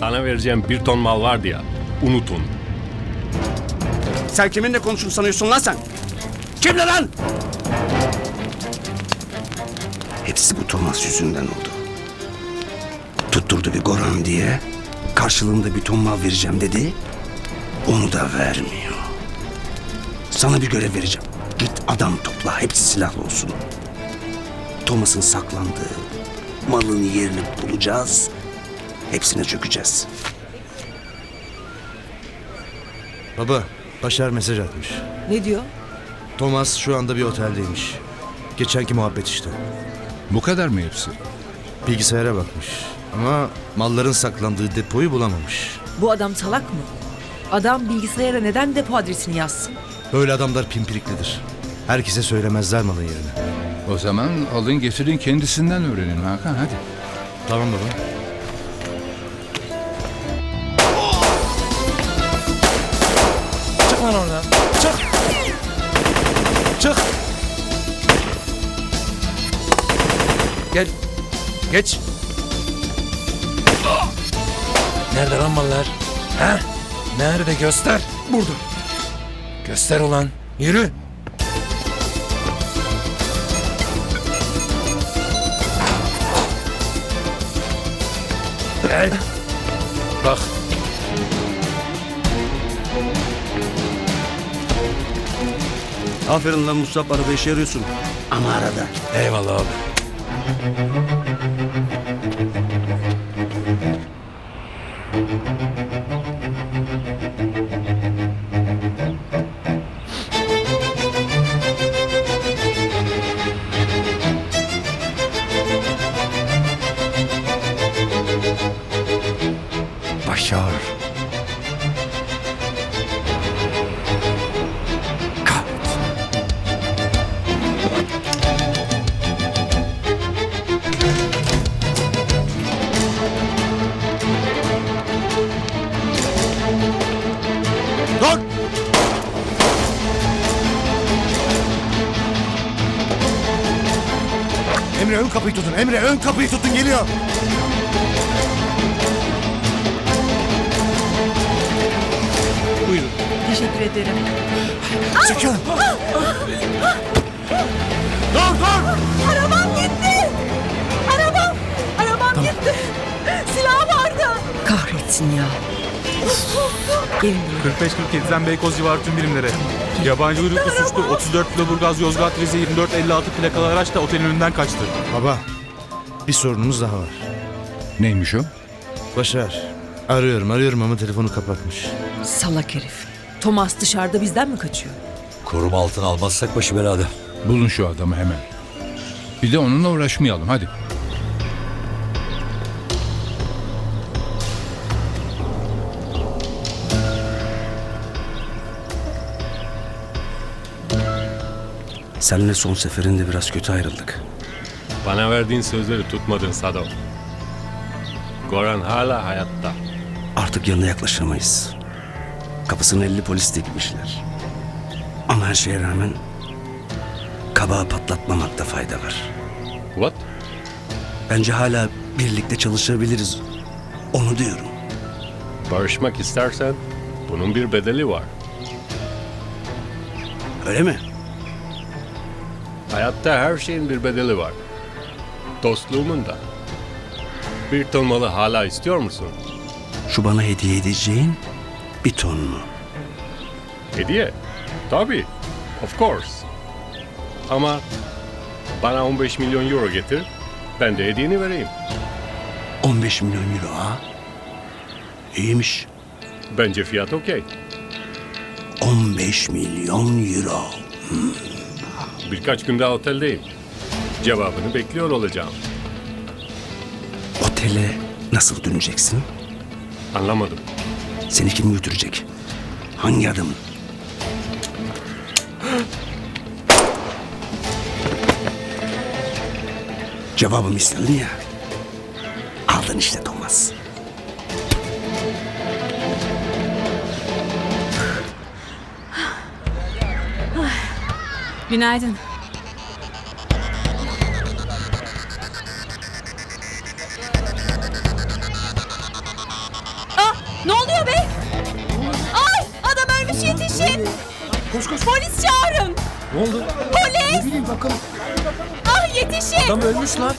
Sana vereceğim bir ton mal vardı ya. Unutun. Sen kiminle konuşun sanıyorsun lan sen? Kimle lan? Hepsi bu Thomas yüzünden oldu. Tutturdu bir Goran diye. Karşılığında bir ton mal vereceğim dedi. Onu da vermiyor. Sana bir görev vereceğim. Git adam topla. Hepsi silahlı olsun. Thomas'ın saklandığı malın yerini bulacağız. Hepsine çökeceğiz. Baba, Başar mesaj atmış. Ne diyor? Thomas şu anda bir oteldeymiş. Geçenki muhabbet işte. Bu kadar mı hepsi? Bilgisayara bakmış. Ama malların saklandığı depoyu bulamamış. Bu adam salak mı? Adam bilgisayara neden depo adresini yazsın? Böyle adamlar pimpiriklidir. Herkese söylemezler malın yerini. O zaman alın getirin kendisinden öğrenin Hakan hadi. Tamam baba. Gel. Geç. Nerede lan mallar? Ha? Nerede göster. Burada. Göster ulan. Yürü. Gel. Bak. Aferin lan Musab arada işe yarıyorsun. Ama arada. Eyvallah abi. Başar. Kapıyı tutun. Emre ön kapıyı tutun geliyor. Teşekkür ederim. Çekil. dur dur. Arabam gitti. Arabam. Arabam gitti. Silah vardı. Kahretsin ya. Gelin buraya. 45-47'den Beykoz civarı tüm birimlere. Yabancı uyruklu suçlu 34 Kiloburgaz Yozgat Rize 2456 plakalı araç da otelin önünden kaçtı. Baba, bir sorunumuz daha var. Neymiş o? Başar, arıyorum arıyorum ama telefonu kapatmış. Salak herif. Thomas dışarıda bizden mi kaçıyor? Koruma altına almazsak başı belada. Bulun şu adamı hemen. Bir de onunla uğraşmayalım hadi. Seninle son seferinde biraz kötü ayrıldık. Bana verdiğin sözleri tutmadın Sado. Goran hala hayatta. Artık yanına yaklaşamayız. Kapısını elli polis dikmişler. Ama her şeye rağmen kabağı patlatmamakta fayda var. What? Bence hala birlikte çalışabiliriz. Onu diyorum. Barışmak istersen bunun bir bedeli var. Öyle mi? Hayatta her şeyin bir bedeli var. Dostluğumun da. Bir ton malı hala istiyor musun? Şu bana hediye edeceğin bir ton mu? Hediye. Tabii. Of course. Ama bana 15 milyon euro getir. Ben de hediyeni vereyim. 15 milyon euro ha? İyiymiş. Bence fiyat okey. 15 milyon euro. Birkaç gün daha oteldeyim. Cevabını bekliyor olacağım. Otele nasıl döneceksin? Anlamadım. Seni kim götürecek? Hangi adamın? Cevabımı istedin ya. Aldın işte Thomas. Günaydın. Ne oluyor be? Ay adam ölmüş yetişin. Koş koş. Polis çağırın. Ne oldu? Polis. Ne bileyim bakalım. Ah yetişin. Adam ölmüş lan.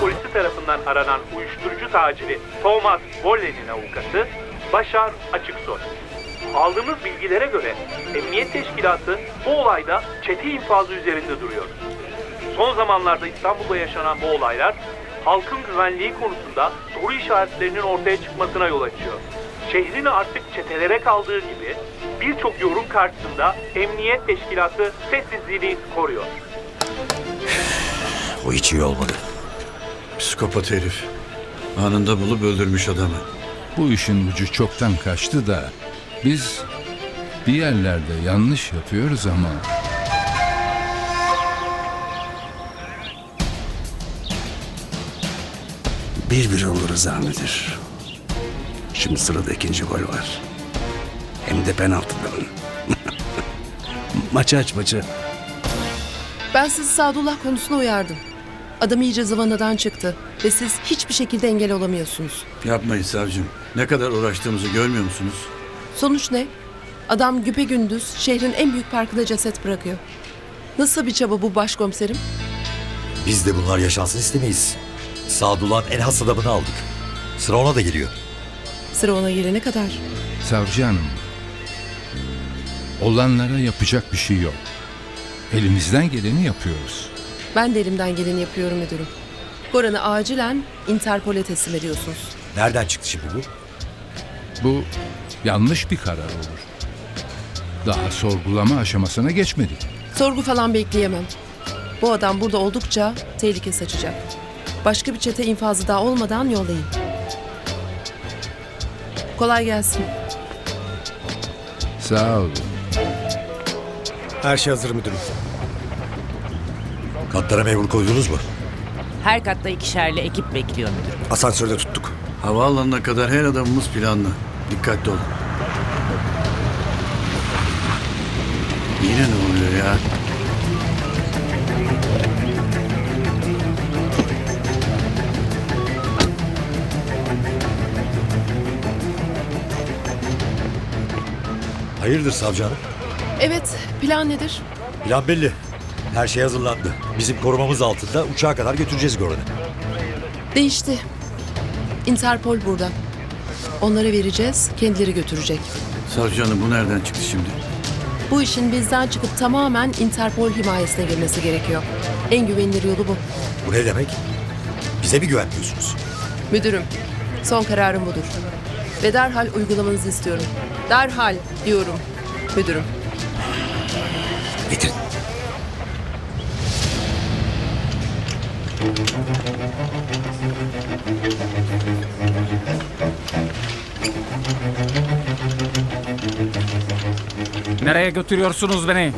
polisi tarafından aranan uyuşturucu taciri Thomas Bollen'in avukatı Başar Açıksoy. Aldığımız bilgilere göre Emniyet Teşkilatı bu olayda çete infazı üzerinde duruyor. Son zamanlarda İstanbul'da yaşanan bu olaylar halkın güvenliği konusunda soru işaretlerinin ortaya çıkmasına yol açıyor. Şehrin artık çetelere kaldığı gibi birçok yorum karşısında Emniyet Teşkilatı sessizliğini koruyor. O hiç iyi olmadı. Psikopat herif. Anında bulup öldürmüş adamı. Bu işin ucu çoktan kaçtı da biz bir yerlerde yanlış yapıyoruz ama Bir bir olur Rıza Müdür. Şimdi sırada ikinci gol var. Hem de penaltıdan. maçı aç maçı. Ben sizi Sadullah konusuna uyardım. Adam iyice zıvanadan çıktı ve siz hiçbir şekilde engel olamıyorsunuz. Yapmayın savcım. Ne kadar uğraştığımızı görmüyor musunuz? Sonuç ne? Adam güpe gündüz şehrin en büyük parkında ceset bırakıyor. Nasıl bir çaba bu başkomiserim? Biz de bunlar yaşansın istemeyiz. Sadullah'ın en has adamını aldık. Sıra ona da geliyor. Sıra ona gelene kadar. savcı hanım olanlara yapacak bir şey yok. Elimizden geleni yapıyoruz. Ben de elimden geleni yapıyorum müdürüm. Goran'ı acilen Interpol'e teslim ediyorsunuz. Nereden çıktı şimdi bu? Bu yanlış bir karar olur. Daha sorgulama aşamasına geçmedik. Sorgu falan bekleyemem. Bu adam burada oldukça tehlike saçacak. Başka bir çete infazı daha olmadan yollayın. Kolay gelsin. Sağ olun. Her şey hazır müdürüm. Katlara memur koydunuz mu? Her katta ikişerli ekip bekliyor müdürüm. Asansörde tuttuk. Havaalanına kadar her adamımız planlı. Dikkatli olun. Yine ne oluyor ya? Hayırdır savcı hanım? Evet, plan nedir? Plan belli. Her şey hazırlandı. Bizim korumamız altında uçağa kadar götüreceğiz Goran'ı. Değişti. Interpol burada. Onlara vereceğiz, kendileri götürecek. Savcı hanım bu nereden çıktı şimdi? Bu işin bizden çıkıp tamamen Interpol himayesine girmesi gerekiyor. En güvenilir yolu bu. Bu ne demek? Bize mi güvenmiyorsunuz? Müdürüm, son kararım budur. Ve derhal uygulamanızı istiyorum. Derhal diyorum müdürüm. Getirin. Nereye götürüyorsunuz beni?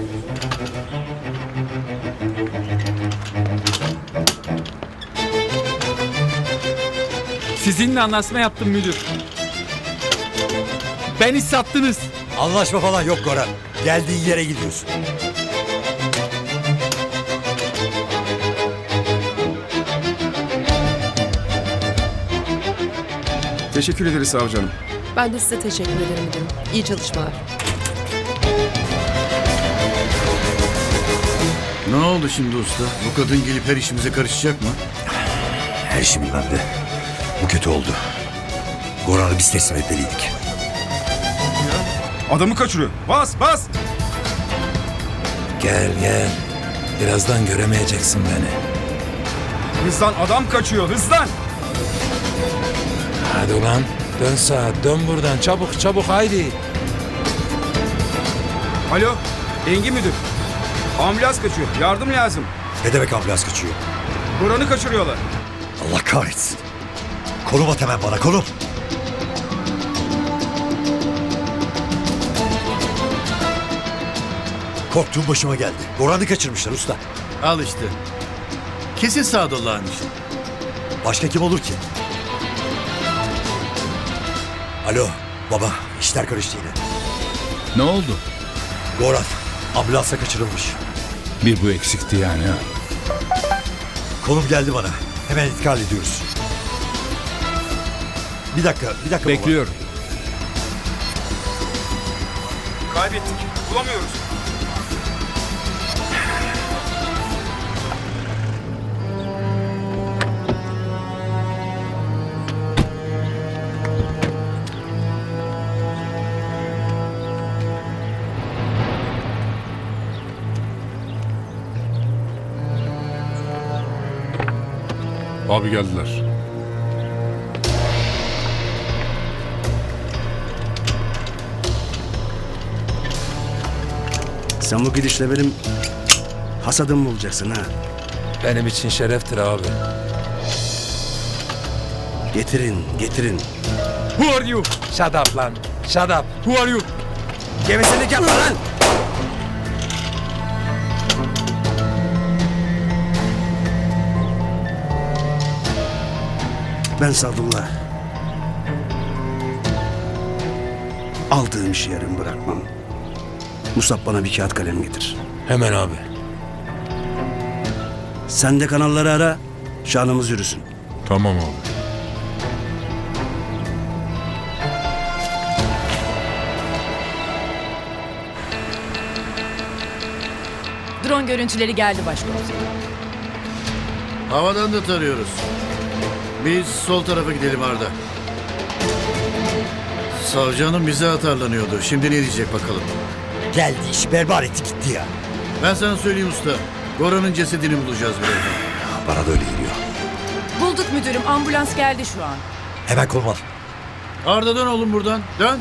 Sizinle anlaşma yaptım müdür. Beni sattınız. Anlaşma falan yok Goran. Geldiğin yere gidiyorsun. Teşekkür ederiz savcı hanım. Ben de size teşekkür ederim müdürüm. İyi çalışmalar. Ne oldu şimdi usta? Bu kadın gelip her işimize karışacak mı? Her işi bilmem de. Bu kötü oldu. Goran'ı biz teslim etmeliydik. Adamı kaçırıyor. Bas bas. Gel gel. Birazdan göremeyeceksin beni. Hızlan adam kaçıyor hızlan. Hadi ulan. Dön sağa dön buradan çabuk çabuk haydi. Alo Engin müdür. Ambulans kaçıyor. Yardım lazım. Ne demek ambulans kaçıyor? Buranı kaçırıyorlar. Allah kahretsin. Konum at hemen bana konum. Korktuğum başıma geldi. Goran'ı kaçırmışlar usta. Al işte. Kesin Sadullah'ın işi. Başka kim olur ki? Alo baba işler karıştı yine. Ne oldu? Goran ambulansa kaçırılmış. Bir bu eksikti yani ha. Konum geldi bana. Hemen intikal ediyoruz. Bir dakika, bir dakika baba. Bekliyorum. Kaybettik. Bulamıyoruz. Abi geldiler. Sen bu gidişle benim hasadım mı olacaksın ha? Benim için şereftir abi. Getirin, getirin. Who are you? Shut up lan. Shut up. Who are you? Gevezelik yapma lan! Ben Sadullah. Aldığım işi yarım bırakmam. Musab bana bir kağıt kalem getir. Hemen abi. Sen de kanalları ara, şanımız yürüsün. Tamam abi. Drone görüntüleri geldi başkomiserim. Havadan da tarıyoruz. Biz sol tarafa gidelim Arda. Savcı hanım bize atarlanıyordu. Şimdi ne diyecek bakalım. Geldi iş berbat etti gitti ya. Ben sana söyleyeyim usta. Goran'ın cesedini bulacağız birazdan. Bana da öyle geliyor. Bulduk müdürüm. Ambulans geldi şu an. Hemen kolum al. Arda dön oğlum buradan. Dön.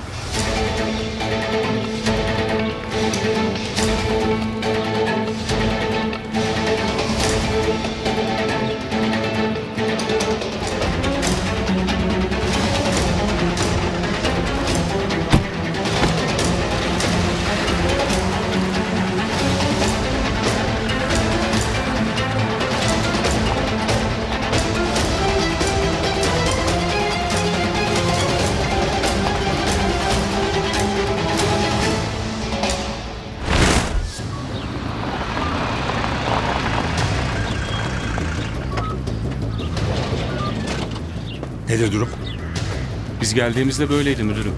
Nedir durum? Biz geldiğimizde böyleydi müdürüm.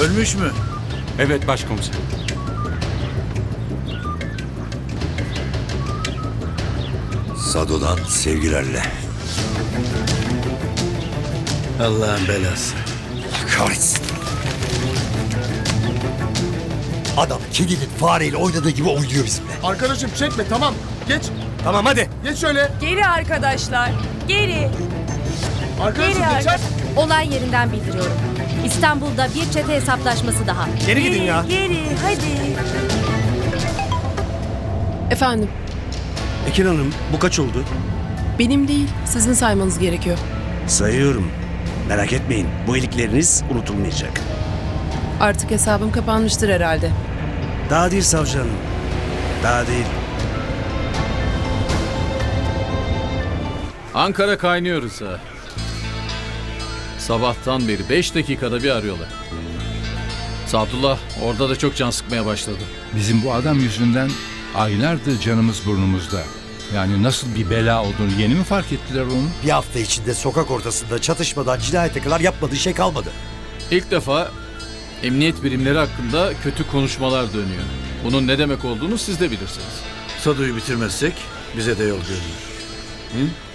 Ölmüş mü? Evet başkomiserim. Sado'dan sevgilerle. Allah'ın belası. Kahretsin. Adam kedinin fareyle oynadığı gibi oynuyor bizimle. Arkadaşım çekme tamam. Geç. Tamam hadi. Geç şöyle. Geri arkadaşlar. Geri. Geri geçer. Olay yerinden bildiriyorum. İstanbul'da bir çete hesaplaşması daha. Geri gidin ya. Geri hadi. Efendim, Ekin Hanım bu kaç oldu? benim değil, sizin saymanız gerekiyor. Sayıyorum. Merak etmeyin. Bu iyilikleriniz unutulmayacak. Artık hesabım kapanmıştır herhalde. Daha değil savcı hanım. Daha değil. Ankara kaynıyoruz ha. Sabahtan beri 5 dakikada bir arıyorlar. Sadullah orada da çok can sıkmaya başladı. Bizim bu adam yüzünden aylardır canımız burnumuzda. Yani nasıl bir bela olduğunu yeni mi fark ettiler onu? Bir hafta içinde sokak ortasında çatışmadan cinayete kadar yapmadığı şey kalmadı. İlk defa emniyet birimleri hakkında kötü konuşmalar dönüyor. Bunun ne demek olduğunu siz de bilirsiniz. Sado'yu bitirmezsek bize de yol görünür. Hı?